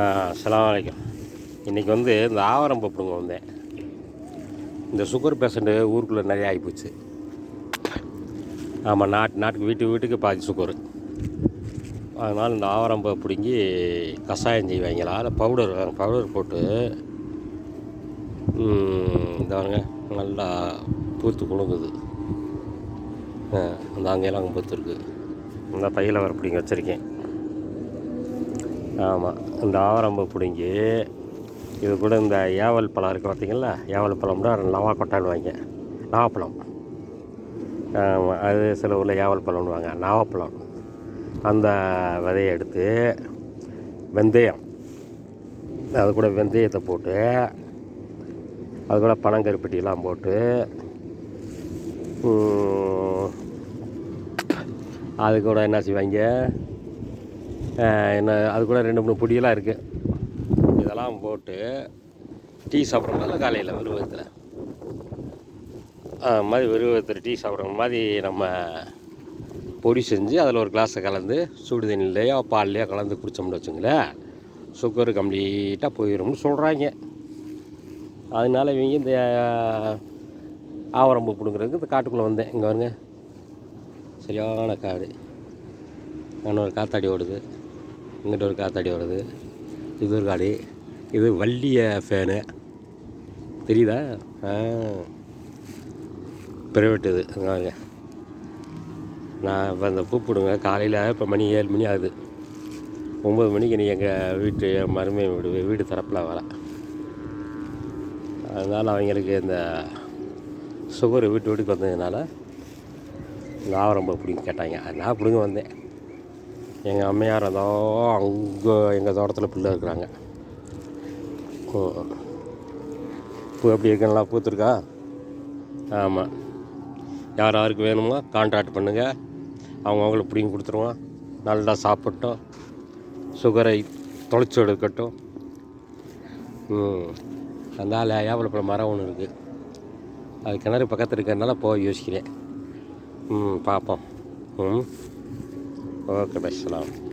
அஸ்ஸலாமு அலைக்கும். இன்றைக்கி வந்து இந்த ஆவாரம் பப்புடுங்க வந்தேன். இந்த சுகர் பேஷண்ட்டு ஊருக்குள்ளே நிறைய ஆகிப்போச்சு ஆமாம் நாட்டு நாட்டுக்கு வீட்டுக்கு வீட்டுக்கு பாதி சுகர் அதனால் இந்த ஆவாரம் பிடுங்கி கஷாயம் செய்வாங்களா இல்லை பவுடர் பவுடர் போட்டு ம், இந்த பாருங்க நல்லா பூத்து குழுங்குது ஆ, அந்த அங்கெல்லாம் அங்கே பூத்துருக்கு. இந்த பையில் வர பிடிங்க வச்சுருக்கேன். ஆமாம் இந்த ஆவரம்பு பிடுங்கி இது கூட இந்த ஏவல் பழம் இருக்குது பார்த்தீங்களா ஏவல் பழம்னா லவா கொட்டான்வாங்க நாவப்பழம். ஆமாம் அது சில ஊரில் ஏவல் பழம்னுவாங்க நாவப்பழம். அந்த விதையை எடுத்து வெந்தயம். அது கூட வெந்தயத்தை போட்டு அது கூட பனங்கருப்பட்டியெல்லாம் போட்டு அது கூட என்ன செய்வாங்க? என்ன அது கூட ரெண்டு மூணு பொடியெல்லாம் இருக்குது இதெல்லாம் போட்டு டீ சாப்பிட்றோம்ல காலையில் விருவத்தில் மாதிரி விருவத்தில் டீ சாப்பிட்ற மாதிரி நம்ம பொடி செஞ்சு அதில் ஒரு கிளாஸை கலந்து சுடு தண்ணிலையோ பால்லையோ கலந்து குடித்தோம்னு வச்சுங்களேன் சுகர் கம்ப்ளீட்டாக போயிடும்னு சொல்கிறாங்க அதனால இவங்க இந்த ஆவரம்பு பிடுங்குறதுக்கு இந்த காட்டுக்குள்ளே வந்தேன். இங்கே வருங்க சரியான காடு. அங்கே ஒரு காத்தாடி ஓடுது. இங்கிட்ட ஒரு காத்தாடி வருது. இது ஒரு காடி. இது வள்ளிய ஃபேனு தெரியுதா? ஆ. ப்ரைவேட் இது. அங்கே நான் இப்போ அந்த கூப்பிடுங்க. காலையில் இப்போ மணி ஏழு மணி ஆகுது. ஒம்பது மணிக்கு நீ எங்கள் வீட்டு மருமை வீடு வீடு தரப்பில் வர அதனால் அவங்களுக்கு இந்த சுகர் வீட்டு வீட்டுக்கு வந்ததுனால நான் ரொம்ப பிடிங்க கேட்டாங்க. நான் பிடிங்க வந்தேன். எங்கள் அம்மையார் ஏதோ அங்கே எங்கள் தோட்டத்தில் பிள்ளை இருக்கிறாங்க. பூ எப்படி இருக்குன்னா பூத்துருக்கா? ஆமாம் யார் யாருக்கு வேணுமோ கான்ட்ராக்ட் பண்ணுங்கள் அவங்க அவங்களுக்கு பிடிங்கி கொடுத்துருவோம். நல்லா சாப்பிட்டோம். சுகரை தொலைச்சி எடுக்கட்டும். ம். அதனால் ஏவலப்பழம் மரம் ஒன்று இருக்குது அது கிணறு பக்கத்தில் இருக்கிறதுனால போக யோசிக்கிறேன். ம் பார்ப்போம். ம். Aleyküm selam.